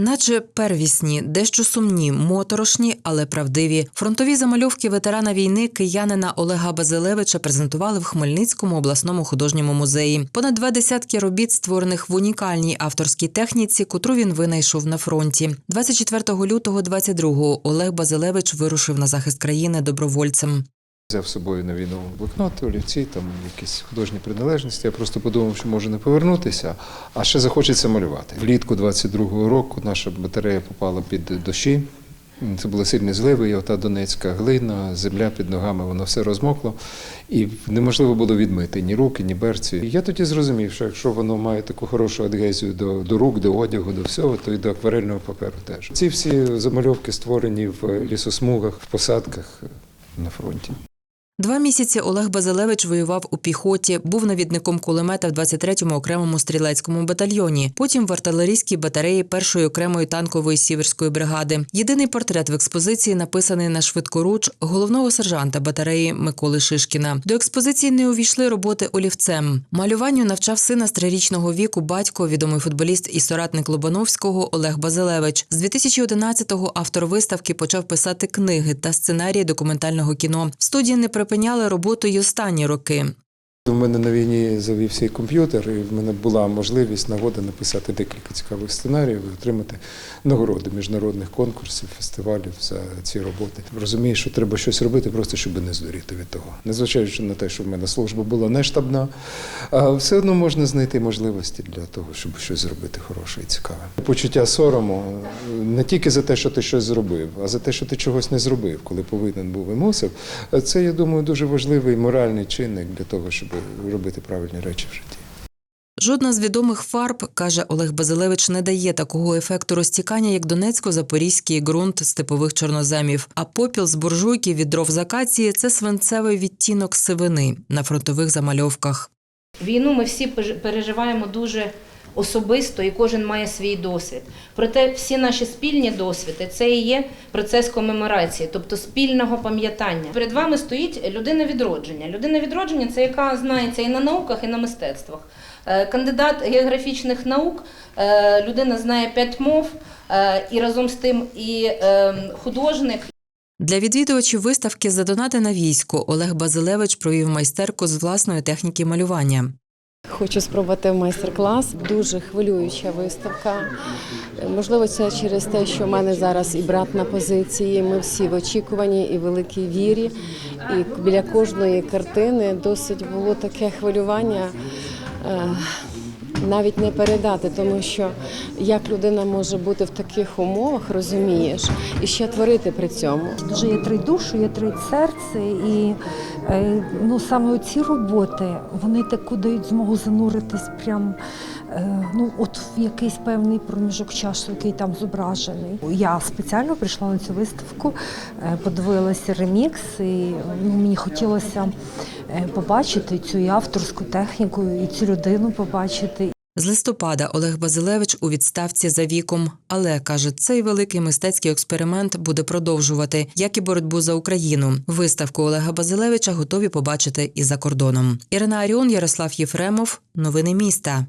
Наче первісні, дещо сумні, моторошні, але правдиві. Фронтові замальовки ветерана війни киянина Олега Базилевича презентували в Хмельницькому обласному художньому музеї. Понад два десятки робіт, створених в унікальній авторській техніці, котру він винайшов на фронті. 24 лютого 22-го Олег Базилевич вирушив на захист країни добровольцем. Взяв з собою на війну блокноти, олівці, там якісь художні приналежності. Я просто подумав, що може не повернутися, а ще захочеться малювати. Влітку 22-го року наша батарея попала під дощі. Це були сильні зливи, і ота донецька глина, земля під ногами, воно все розмокло, і неможливо було відмити ні руки, ні берці. І я тоді зрозумів, що якщо воно має таку хорошу адгезію до, до рук, до одягу, до всього, то і до акварельного паперу теж. Ці всі замальовки створені в лісосмугах, в посадках на фронті. Два місяці Олег Базилевич воював у піхоті, був навідником кулемета в 23-му окремому стрілецькому батальйоні, потім в артилерійській батареї першої окремої танкової сіверської бригади. Єдиний портрет в експозиції написаний на швидкоруч головного сержанта батареї Миколи Шишкіна. До експозиції не увійшли роботи олівцем. Малюванню навчав сина з трирічного віку батько, відомий футболіст і соратник Лобановського Олег Базилевич. З 2011-го автор виставки почав писати книги та сценарії документального кіно. В студії не припиняли роботу й останні роки. У мене на війні завівся комп'ютер, і в мене була можливість нагода написати декілька цікавих сценаріїв і отримати нагороди міжнародних конкурсів, фестивалів за ці роботи. Розумію, що треба щось робити, просто щоб не здуріти від того. Незважаючи на те, що в мене служба була не штабна, а все одно можна знайти можливості для того, щоб щось зробити хороше і цікаве. Почуття сорому е, не тільки за те, що ти щось зробив, а за те, що ти чогось не зробив, коли повинен був і мусив. Це, я думаю, дуже важливий моральний чинник для того, щоб робити правильні речі в житті. Жодна з відомих фарб, каже Олег Базилевич, не дає такого ефекту розтікання, як донецько-запорізький ґрунт степових чорноземів. А попіл з буржуйки від дров закації – це свинцевий відтінок сивини на фронтових замальовках. Війну ми всі переживаємо дуже особисто, і кожен має свій досвід. Проте всі наші спільні досвіди це і є процес комеморації, тобто спільного пам'ятання. Перед вами стоїть людина відродження. Людина відродження це яка знається і на науках, і на мистецтвах. Е, Кандидат географічних наук, е, людина знає п'ять мов, е, і разом з тим і художник, Для відвідувачів виставки «Задонати на військо» Олег Базилевич провів майстерку з власної техніки малювання. Хочу спробувати майстер-клас. Дуже хвилююча виставка. Можливо, це через те, що в мене зараз і брат на позиції. Ми всі в очікуванні і великій вірі. І біля кожної картини досить було таке хвилювання. Навіть не передати, тому що як людина може бути в таких умовах, розумієш, і ще творити при цьому. Дуже є три душі, є три серце, і е, ну саме ці роботи вони таку дають змогу зануритись прям. е, Ну, от в якийсь певний проміжок часу, який там зображений. Я спеціально прийшла на цю виставку, е, подивилася ремікс, і ну, мені хотілося побачити цю авторську техніку, і цю людину побачити. З листопада Олег Базилевич у відставці за віком, але каже, цей великий мистецький експеримент буде продовжувати, як і боротьбу за Україну. Виставку Олега Базилевича готові побачити і за кордоном. Ірина Аріон, Ярослав Єфремов. Новини міста.